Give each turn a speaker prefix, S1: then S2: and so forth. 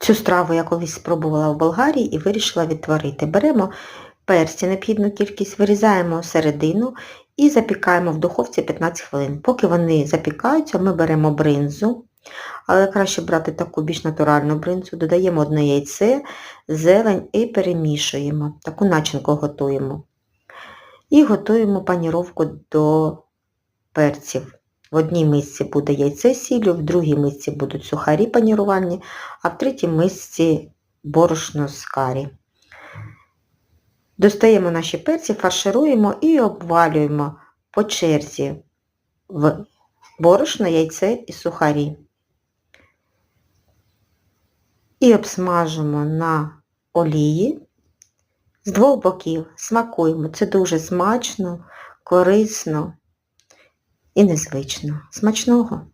S1: Цю страву я колись спробувала в Болгарії і вирішила відтворити. Беремо перці необхідну кількість, вирізаємо середину і запікаємо в духовці 15 хвилин. Поки вони запікаються, ми беремо бринзу, але краще брати таку більш натуральну бринзу, додаємо одне яйце, зелень і перемішуємо. Таку начинку готуємо. І готуємо паніровку до перців. В одній мисці буде яйце сіллю, в другій мисці будуть сухарі панірувальні, а в третій мисці борошно з карі. Достаємо наші перці, фаршируємо і обвалюємо по черзі в борошно, яйце і сухарі. І обсмажимо на олії з двох боків. Смакуємо. Це дуже смачно, корисно і незвично. Смачного!